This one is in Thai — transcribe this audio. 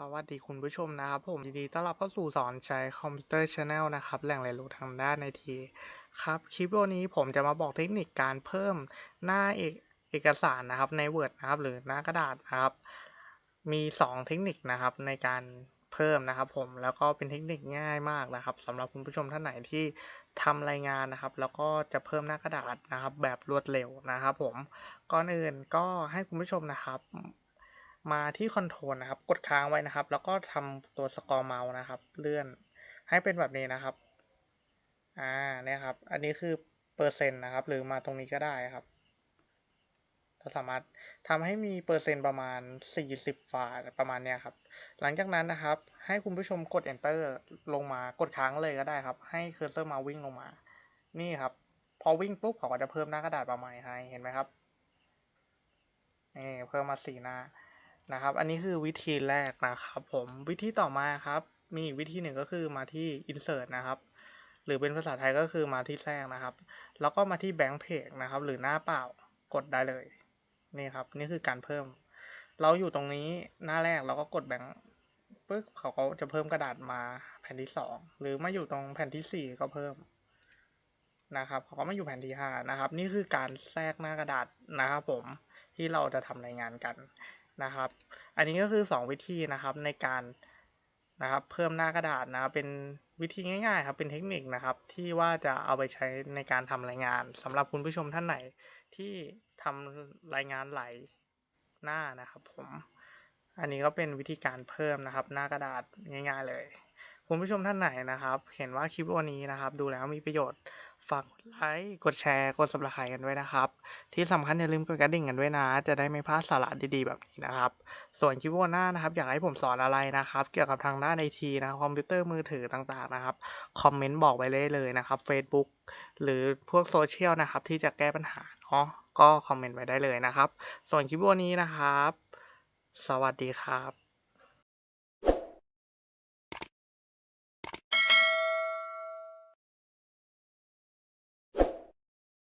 สวัสดีคุณผู้ชมนะครับ ผมยินดีต้อนรับเข้าสู่สอนใช้คอมพิวเตอร์ชาแนลนะครับ แหล่งเรียนรู้ทางด้านไอทีครับ คลิปวิดีโอนี้ผมจะมาบอกเทคนิคการเพิ่มหน้าเอกเอกสารนะครับใน Word นะครับ หรือหน้ากระดาษนะครับ มี 2 เทคนิคนะครับในการเพิ่มนะครับ ผมแล้วก็เป็นเทคนิคง่ายมากนะครับสำหรับคุณผู้ชมท่านไหนที่ทำรายงานนะครับ แล้วก็จะเพิ่มหน้ากระดาษนะครับ แบบรวดเร็วนะครับ ผมก่อนอื่นก็ให้คุณผู้ชมนะครับ มาที่คอนโทรลนะครับ กดค้างไว้นะครับ แล้วก็ทำตัวสกอร์เมาส์นะครับ เลื่อนให้เป็นแบบนี้นะครับ อ่าเนี่ยครับ อันนี้คือเปอร์เซ็นต์นะครับ หรือมาตรงนี้ก็ได้ครับ เราสามารถทำให้มีเปอร์เซ็นต์ประมาณ 40ฝาประมาณเนี้ยครับ หลังจากนั้นนะครับ ให้คุณผู้ชมกด enter ลงมากดค้างเลยก็ได้ครับ ให้เคอร์เซอร์มาวิ่งลงมา นี่ครับ พอวิ่งปุ๊บเขาก็จะเพิ่มหน้ากระดาษมาใหม่ให้ เห็นไหมครับนี่เพิ่มมาสี่หน้า นะครับ อันนี้คือวิธีแรกนะครับผม วิธีต่อมาครับ มีอีกวิธีหนึ่งก็คือมาที่ insert นะครับ หรือเป็นภาษาไทยก็คือมาที่แทรกนะครับ แล้วก็มาที่ blank page นะครับ หรือหน้าเปล่ากดได้เลย นี่ครับ นี่คือการเพิ่ม เราอยู่ตรงนี้หน้าแรกเราก็กดแบงค์ปึ๊บเขาก็จะเพิ่มกระดาษมาแผ่นที่สองหรือมาอยู่ตรงแผ่นที่สี่ก็เพิ่มนะครับเขาก็มาอยู่แผ่นที่ห้านะครับ นี่คือการแทรกหน้ากระดาษนะครับผมที่เราจะทำรายงานกัน นะครับ อันนี้ก็คือ 2 วิธีนะครับในการนะครับเพิ่มหน้ากระดาษนะเป็นวิธีง่ายๆครับเป็นเทคนิคนะครับที่ว่าจะเอาไปใช้ในการทำรายงานสำหรับคุณผู้ชมท่านไหนที่ทำรายงานหลายหน้านะครับผมอันนี้ก็เป็นวิธีการเพิ่มนะครับ หน้ากระดาษง่าย ๆ เลย คุณผู้ชมท่านไหนนะครับ เห็นว่าคลิปวันนี้นะครับ ดูแล้วมีประโยชน์ ฝากกดไลค์ กดแชร์ กด subscribe กันด้วยนะครับ ที่สำคัญอย่าลืมกดกระดิ่งกันด้วยนะ จะได้ไม่พลาดสาระดีๆแบบนี้นะครับ ส่วนคลิปวันหน้านะครับ อยากให้ผมสอนอะไรนะครับ เกี่ยวกับทางด้านไอทีนะคอมพิวเตอร์มือถือต่างๆนะครับ คอมเมนต์บอกไว้เลยเลยนะครับ Facebook หรือพวกโซเชียลนะครับ ที่จะแก้ปัญหาเนาะ ก็คอมเมนต์ไว้ได้เลยนะครับ ส่วนคลิปวันนี้นะครับ สวัสดีครับ